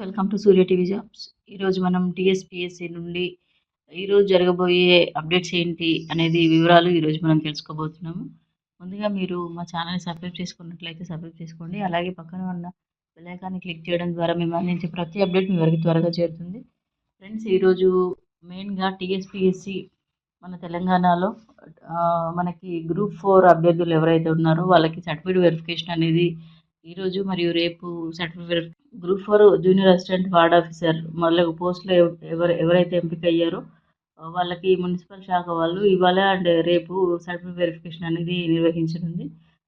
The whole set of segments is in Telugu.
Welcome to Surya TV jobs ఈరోజు మనం టీఎస్పిఎస్సి నుండి ఈరోజు జరగబోయే అప్డేట్స్ ఏంటి అనేది వివరాలు ఈరోజు మనం తెలుసుకోబోతున్నాము. ముందుగా మీరు మా ఛానల్ని సబ్స్క్రైబ్ చేసుకున్నట్లయితే సబ్స్క్రైబ్ చేసుకోండి. అలాగే పక్కన ఉన్న బెల్ క్లిక్ చేయడం ద్వారా మేము అందించే ప్రతి అప్డేట్ మీ వరకు త్వరగా చేరుతుంది. ఫ్రెండ్స్ ఈరోజు మెయిన్గా టీఎస్పిఎస్సి మన తెలంగాణలో మనకి గ్రూప్ ఫోర్ అభ్యర్థులు ఎవరైతే ఉన్నారో వాళ్ళకి సర్టిఫికేట్ వెరిఫికేషన్ అనేది ఈరోజు మరియు రేపు certificate group four junior assistant ward officer మొదలగు పోస్టులో ఎవరు ఎవరైతే ఎంపిక అయ్యారో వాళ్ళకి మున్సిపల్ శాఖ వాళ్ళు ఇవాళ అండ్ రేపు సర్టిఫికేట్ వెరిఫికేషన్ అనేది నిర్వహించనుంది.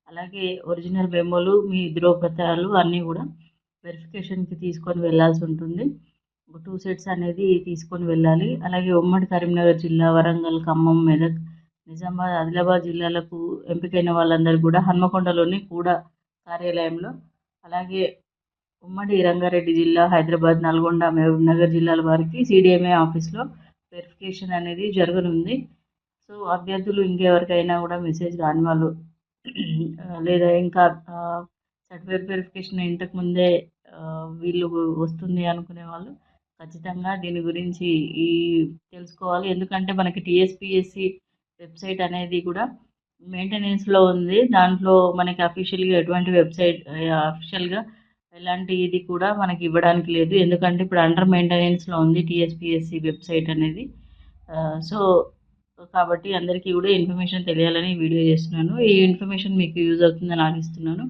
అలాగే ఒరిజినల్ మెమోలు మీ ధృవపత్రాలు అన్నీ కూడా వెరిఫికేషన్కి తీసుకొని వెళ్ళాల్సి ఉంటుంది. టూ సెట్స్ అనేది తీసుకొని వెళ్ళాలి. అలాగే ఉమ్మడి కరీంనగర్ జిల్లా వరంగల్ ఖమ్మం మెదక్ నిజామాబాద్ ఆదిలాబాద్ జిల్లాలకు ఎంపికైన వాళ్ళందరూ కూడా హన్మకొండలోని కూడా కార్యాలయంలో. అలాగే ఉమ్మడి రంగారెడ్డి జిల్లా హైదరాబాద్ నల్గొండ మహబూబ్నగర్ జిల్లాల వారికి సిడిఎంఏ ఆఫీస్లో వెరిఫికేషన్ అనేది జరగనుంది. సో అభ్యర్థులు ఇంకెవరికైనా కూడా మెసేజ్ రాని వాళ్ళు లేదా ఇంకా సర్టిఫికేట్ వెరిఫికేషన్ ఇంతకు ముందే వీళ్ళు వస్తుంది అనుకునే వాళ్ళు ఖచ్చితంగా దీని గురించి ఈ తెలుసుకోవాలి. ఎందుకంటే మనకి టీఎస్పిఎస్సి వెబ్సైట్ అనేది కూడా మెయింటెనెన్స్లో ఉంది. దాంట్లో మనకి అఫీషియల్గా ఎటువంటి వెబ్సైట్ అఫీషియల్గా ఎలాంటి ఇది కూడా మనకి ఇవ్వడానికి లేదు. ఎందుకంటే ఇప్పుడు అండర్ మెయింటెనెన్స్లో ఉంది టీఎస్పిఎస్సి వెబ్సైట్ అనేది. సో కాబట్టి అందరికీ కూడా ఇన్ఫర్మేషన్ తెలియాలని వీడియో చేస్తున్నాను. ఈ ఇన్ఫర్మేషన్ మీకు యూజ్ అవుతుందని ఆశిస్తున్నాను.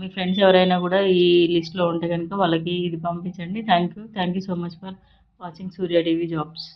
మీ ఫ్రెండ్స్ ఎవరైనా కూడా ఈ లిస్ట్లో ఉంటే కనుక వాళ్ళకి ఇది పంపించండి. Thank you thank you so much for watching Surya TV jobs